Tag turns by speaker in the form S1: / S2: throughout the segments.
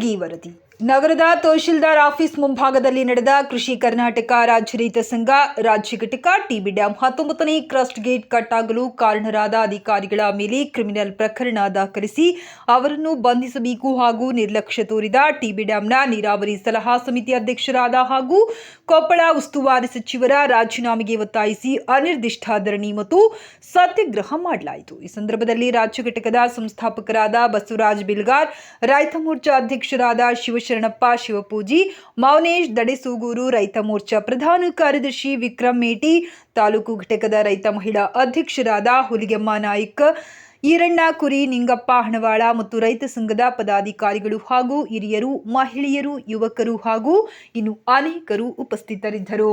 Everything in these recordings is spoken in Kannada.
S1: गंदगीवरती ನಗರದ ತಹಶೀಲ್ದಾರ್ ಆಫೀಸ್ ಮುಂಭಾಗದಲ್ಲಿ ನಡೆದ ಕೃಷಿ ಕರ್ನಾಟಕ ರಾಜ್ಯ ರೈತ ಸಂಘ ರಾಜ್ಯ ಘಟಕ ಟಿಬಿ ಡ್ಯಾಂ ಹತ್ತೊಂಬತ್ತನೇ ಕ್ರಸ್ಟ್ ಗೇಟ್ ಕಟ್ಟಾಗಲು ಕಾರಣರಾದ ಅಧಿಕಾರಿಗಳ ಮೇಲೆ ಕ್ರಿಮಿನಲ್ ಪ್ರಕರಣ ದಾಖಲಿಸಿ ಅವರನ್ನು ಬಂಧಿಸಬೇಕು ಹಾಗೂ ನಿರ್ಲಕ್ಷ್ಯ ತೋರಿದ ಟಿಬಿ ಡ್ಯಾಂನ ನೀರಾವರಿ ಸಲಹಾ ಸಮಿತಿ ಅಧ್ಯಕ್ಷರಾದ ಹಾಗೂ ಕೊಪ್ಪಳ ಉಸ್ತುವಾರಿ ಸಚಿವರ ರಾಜೀನಾಮೆಗೆ ಒತ್ತಾಯಿಸಿ ಅನಿರ್ದಿಷ್ಟ ಧರಣಿ ಮತ್ತು ಸತ್ಯಾಗ್ರಹ ಮಾಡಲಾಯಿತು. ಈ ಸಂದರ್ಭದಲ್ಲಿ ರಾಜ್ಯ ಘಟಕದ ಸಂಸ್ಥಾಪಕರಾದ ಬಸವರಾಜ್ ಬಿಲ್ಗಾರ್, ರೈತ ಮೋರ್ಚಾ ಅಧ್ಯಕ್ಷರಾದ ಶಿವಶರಣಪ್ಪ ಶಿವಪೂಜಿ, ಮೌನೇಶ್ ದಡೆಸೂಗೂರು ರೈತ ಮೋರ್ಚಾ ಪ್ರಧಾನ ಕಾರ್ಯದರ್ಶಿ ವಿಕ್ರಮ್ ಮೇಟಿ, ತಾಲೂಕು ಘಟಕದ ರೈತ ಮಹಿಳಾ ಅಧ್ಯಕ್ಷರಾದ ಹುಲಿಗೆಮ್ಮ ನಾಯ್ಕ, ಈರಣ್ಣ ಕುರಿ, ನಿಂಗಪ್ಪ ಹಣವಾಳ ಮತ್ತು ರೈತ ಸಂಘದ ಪದಾಧಿಕಾರಿಗಳು ಹಾಗೂ ಹಿರಿಯರು, ಮಹಿಳೆಯರು, ಯುವಕರು ಹಾಗೂ ಇನ್ನು ಅನೇಕರು ಉಪಸ್ಥಿತರಿದ್ದರು.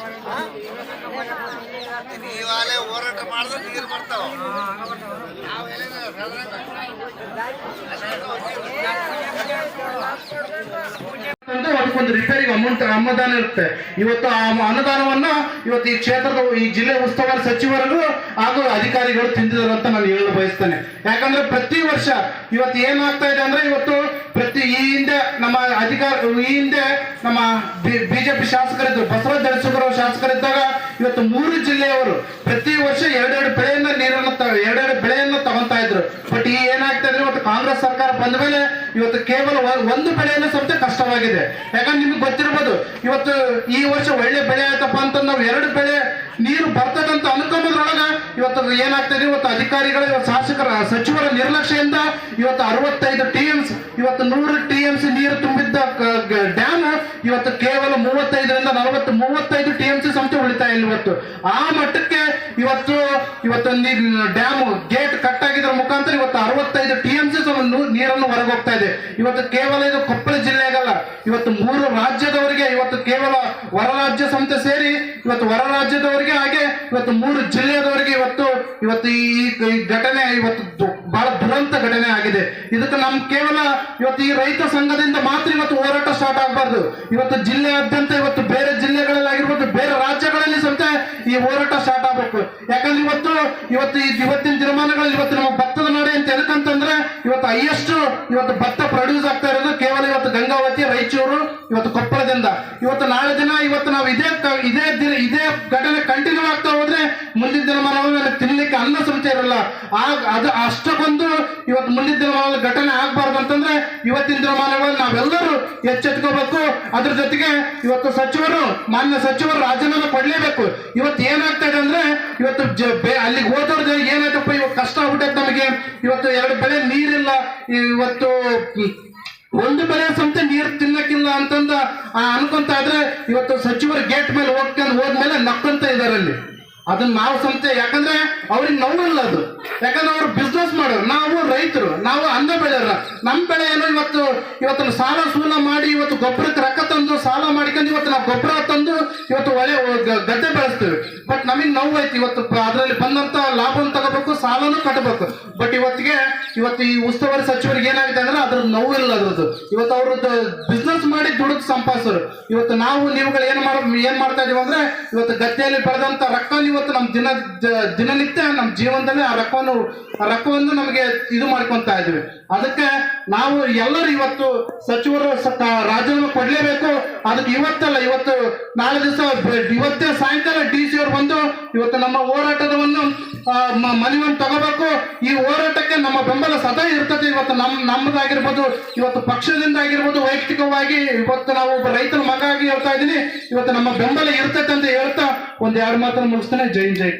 S2: ನೀವಾಲೆ ಹೋರಾಟ ಮಾಡಿದ್ರೆ ನೀರು ಬರ್ತಾವ.
S3: ಒಂದು ರಿಪೇರಿಗೆ ಅಮೌಂಟ್ ಅನುದಾನ ಇರುತ್ತೆ. ಇವತ್ತು ಆ ಅನುದಾನವನ್ನ ಇವತ್ತು ಈ ಕ್ಷೇತ್ರದ ಈ ಜಿಲ್ಲೆ ಉಸ್ತುವಾರಿ ಸಚಿವರಿಗೂ ಹಾಗೂ ಅಧಿಕಾರಿಗಳು ತಿಂದಿದ್ದಾರೆ ಅಂತ ನಾನು ಹೇಳಲು ಬಯಸ್ತೇನೆ. ಯಾಕಂದ್ರೆ ಪ್ರತಿ ವರ್ಷ ಇವತ್ತು ಏನಾಗ್ತಾ ಇದೆ ಅಂದ್ರೆ ಇವತ್ತು ಅಧಿಕಾರ ಈ ಹಿಂದೆ ನಮ್ಮ ಬಿಜೆಪಿ ಶಾಸಕರಿದ್ದರು ಬಸವರಾಜ ದಳಸುಗರ ಶಾಸಕರಿದ್ದಾಗ ಇವತ್ತು ಮೂರು ಜಿಲ್ಲೆಯವರು ಪ್ರತಿ ವರ್ಷ ಎರಡೆರಡು ಬೆಳೆಯನ್ನ ನೀರನ್ನು ಎರಡೆರಡು ಬೆಳೆಯನ್ನ ತಗೊಂತಾ ಇದ್ರು. ಬಟ್ ಈ ಏನಾಗ್ತಾ ಇದ್ರೆ ಇವತ್ತು ಕಾಂಗ್ರೆಸ್ ಸರ್ಕಾರ ಬಂದ ಮೇಲೆ ಇವತ್ತು ಕೇವಲ ಒಂದು ಬೆಳೆಯನ್ನು ಸಮೇತ ಕಷ್ಟವಾಗಿದೆ. ಯಾಕಂದ್ರೆ ನಿಮ್ಗೆ ಗೊತ್ತಿರ್ಬೋದು, ಇವತ್ತು ಈ ವರ್ಷ ಒಳ್ಳೆ ಬೆಳೆ ಆಯ್ತಪ್ಪ ಅಂತ ನಾವು ಎರಡು ಬೆಳೆ ನೀರು ಬರ್ತದಂತ ಅನ್ಕೊಂಡ್ರೊಳಗ ಇವತ್ತು ಏನಾಗ್ತಾ ಇದೆ, ಇವತ್ತು ಅಧಿಕಾರಿಗಳ, ಶಾಸಕರ ಸಚಿವರ ನಿರ್ಲಕ್ಷ್ಯದಿಂದ ಇವತ್ತು ಅರವತ್ತೈದು ಟಿ ಇವತ್ತು ನೂರು ಟಿ ಎಮ್ಸ್ ನೀರು ತುಂಬಿದ್ದ ಡ್ಯಾಮ್ ಇವತ್ತು ಕೇವಲ ಮೂವತ್ತೈದರಿಂದ ನಲವತ್ತು, ಮೂವತ್ತೈದು ಟಿ ಎಂ ಸಿ ಸಂಸ್ಥೆ ಉಳಿತಾ ಇಲ್ಲ ಇವತ್ತು. ಆ ಮಟ್ಟಕ್ಕೆ ಇವತ್ತು ಇವತ್ತೊಂದು ಡ್ಯಾಮ್ ಗೇಟ್ ಕಟ್ ಆಗಿದ್ರ ಮುಖಾಂತರ ಇವತ್ತು ಅರವತ್ತೈದು ಟಿ ಎಂ ಸಿ ನೀರನ್ನು ಹೊರಗೋಗ್ತಾ ಇದೆ. ಇವತ್ತು ಕೇವಲ ಇದು ಕೊಪ್ಪಳ ಜಿಲ್ಲೆಗಲ್ಲ, ಇವತ್ತು ಮೂರು ರಾಜ್ಯದವರಿಗೆ, ಇವತ್ತು ಕೇವಲ ಹೊರ ರಾಜ್ಯ ಸಂಸ್ಥೆ ಸೇರಿ, ಇವತ್ತು ಹೊರ ರಾಜ್ಯದವರಿಗೆ ಹಾಗೆ, ಇವತ್ತು ಮೂರು ಜಿಲ್ಲೆಯದವರಿಗೆ ಇವತ್ತು ಇವತ್ತು ಈ ಘಟನೆ ಇವತ್ತು ಬಹಳ ದುರಂತ ಘಟನೆ ಆಗಿದೆ. ಇದಕ್ಕೆ ನಮ್ ಕೇವಲ ಇವತ್ತು ಈ ರೈತ ಸಂಘದಿಂದ ಮಾತ್ರ ಇವತ್ತು ಹೋರಾಟ ಸ್ಟಾರ್ಟ್ ಆಗಬಾರ್ದು. ಇವತ್ತು ಜಿಲ್ಲೆಯಾದ್ಯಂತ, ಇವತ್ತು ಬೇರೆ ಜಿಲ್ಲೆಗಳಲ್ಲಿ ಆಗಿರ್ಬೋದು ಬೇರೆ ರಾಜ್ಯಗಳಲ್ಲಿ ಸಂತೆ ಈ ಹೋರಾಟ ಸ್ಟಾರ್ಟ್ ಆಗಬೇಕು. ಯಾಕಂದ್ರೆ ಇವತ್ತು ಇವತ್ತು ಈ ಇವತ್ತಿನ ದಿನಮಾನಗಳಲ್ಲಿ ಇವತ್ತು ನಮ್ಮ ಭತ್ತದ ನೋಡಿ ಅಂತ ಎದಕ್ಕಂತಂದ್ರೆ ಇವತ್ತು ಹೈಯೆಸ್ಟ್ ಇವತ್ತು ಭತ್ತ ಪ್ರೊಡ್ಯೂಸ್ ಆಗ್ತಾ ಇರೋದು ಕೇವಲ ಇವತ್ತು ಗಂಗಾವತಿ, ರಾಯಚೂರು, ಇವತ್ತು ಕೊಪ್ಪಳದಿಂದ. ಇವತ್ತು ನಾಳೆ ದಿನ ಇವತ್ತು ನಾವು ಇದೇ ಇದೇ ದಿನ, ಇದೇ ಘಟನೆ ಕಂಟಿನ್ಯೂ ಆಗ್ತಾ ಹೋದ್ರೆ ಮುಂದಿನ ದಿನಮಾನಗಳಲ್ಲಿ ತಿನ್ನಲಿಕ್ಕೆ ಅನ್ನ ಸಮೇತ ಇರಲ್ಲ. ಆಗ ಅದು ಅಷ್ಟಕ್ಕೊಂದು ಇವತ್ತು ಮುಂದಿನ ದಿನಮಾನದಲ್ಲಿ ಘಟನೆ ಆಗ್ಬಾರ್ದು ಅಂತಂದ್ರೆ ಇವತ್ತಿನ ದಿನಮಾನಗಳಲ್ಲಿ ನಾವೆಲ್ಲರೂ ಎಚ್ಚೆತ್ಕೋಬೇಕು. ಅದ್ರ ಜೊತೆಗೆ ಇವತ್ತು ಸಚಿವರು, ಮಾನ್ಯ ಸಚಿವರು ರಾಜೀನಾಮೆ ಕೊಡಲೇಬೇಕು. ಇವತ್ತು ಏನಾಗ್ತಾ ಇದೆ ಅಂದ್ರೆ ಇವತ್ತು ಅಲ್ಲಿಗೆ ಕಷ್ಟ ನಮಗೆ ಇವತ್ತು ಎರಡು ಬೆಳೆ ನೀರಿಲ್ಲ. ಇವತ್ತು ಒಂದು ಬೆಳೆ ಸಂತ ನೀರು ತಿನ್ನಕ್ಕಿಲ್ಲ ಅಂತಂದ ಅನ್ಕೊಂತ ಆದ್ರೆ ಇವತ್ತು ಸಚಿವರು ಗೇಟ್ ಮೇಲೆ ಹೋಗ್ಕೊಂಡು ಹೋದ್ಮೇಲೆ ನಕ್ಕಂತ ಇದಾರೆ ಅಲ್ಲಿ ಅದನ್ನ ನಾವು ಸಂತೆ, ಯಾಕಂದ್ರೆ ಅವ್ರಿಗೆ ನೋವಿಲ್ಲ ಅದು. ಯಾಕಂದ್ರೆ ಅವ್ರು ಬಿಸ್ನೆಸ್ ಮಾಡೋರು. ನಾವು ರೈತರು, ನಾವು ಅನ್ನ ಬೆಳೆಯೋರ ನಮ್ಮ ಬೆಳೆ ಏನೋ ಇವತ್ತು ಇವತ್ತು ಸಾಲ ಸೂಲ ಮಾಡಿ, ಇವತ್ತು ಗೊಬ್ಬರಕ್ಕೆ ರೊಕ್ಕ ತಂದು ಸಾಲ ನಾವು ಗೊಬ್ಬರ ತಂದು ಇವತ್ತು ಒಳ್ಳೆ ಗದ್ದೆ ಬೆಳೆಸ್ತೇವೆ. ಬಟ್ ನಮಗೆ ನೋವು ಐತಿ ಇವತ್ತು ಅದರಲ್ಲಿ ಬಂದಂತ ಲಾಭವನ್ನು ತಗೋಬೇಕು, ಸಾಲನು ಕಟ್ಟಬೇಕು ಬಟ್ ಇವತ್ತಿಗೆ, ಇವತ್ತು ಈ ಉಸ್ತುವಾರಿ ಸಚಿವರಿಗೆ ಏನಾಗಿದೆ ಅಂದ್ರೆ ಅದ್ರ ನೋವು ಇಲ್ಲ ಅದ್ರದ್ದು. ಇವತ್ತು ಅವ್ರದ್ದು ಬಿಸ್ನೆಸ್ ಮಾಡಿ ದುಡ್ದು ಸಂಪಾದಿಸೋರು. ಇವತ್ತು ನಾವು ನೀವುಗಳು ಏನ್ ಮಾಡ ಏನ್ ಮಾಡ್ತಾ ಇದೀವಿ ಅಂದ್ರೆ ಇವತ್ತು ಗದ್ದೆಯಲ್ಲಿ ಬೆಳೆದಂತ ರೊಕ್ಕ ಇವತ್ತು ನಮ್ಮ ದಿನ ದಿನನಿತ್ಯ ನಮ್ಮ ಜೀವನದಲ್ಲಿ ಆ ರೊಕ್ಕವನ್ನು ಆ ರೊಕ್ಕವನ್ನು ನಮಗೆ ಇದು ಮಾಡ್ಕೊಂತ ಇದೀವಿ. ಅದಕ್ಕೆ ನಾವು ಎಲ್ಲರೂ ಇವತ್ತು ಸಚಿವರು ರಾಜೀನಾಮೆ ಕೊಡ್ಲೇಬೇಕು. ಅದಕ್ಕೆ ಇವತ್ತಲ್ಲ, ಇವತ್ತು ನಾಳೆ ದಿವಸ ಇವತ್ತೇ ಸಾಯಂಕಾಲ ಡಿ ಸಿ ಅವ್ರು ಬಂದು ಇವತ್ತು ನಮ್ಮ ಹೋರಾಟದವನ್ನು ಮನವಿಯನ್ನು ತಗೋಬೇಕು. ಈ ಹೋರಾಟಕ್ಕೆ ನಮ್ಮ ಬೆಂಬಲ ಸದಾ ಇರ್ತದೆ. ಇವತ್ತು ನಮ್ಮ ನಮ್ಮದಾಗಿರ್ಬೋದು, ಇವತ್ತು ಪಕ್ಷದಿಂದ ಆಗಿರ್ಬೋದು, ವೈಯಕ್ತಿಕವಾಗಿ ಇವತ್ತು ನಾವು ಒಬ್ಬ ರೈತರ ಮಗ ಆಗಿ ಹೇಳ್ತಾ ಇದ್ದೀನಿ. ಇವತ್ತು ನಮ್ಮ ಬೆಂಬಲ ಇರ್ತದೆ ಅಂತ ಹೇಳ್ತಾ ಒಂದು ಎರಡು ಮಾತನ್ನು ಮುಗಿಸ್ತೇನೆ. ಜೈ ಜೈ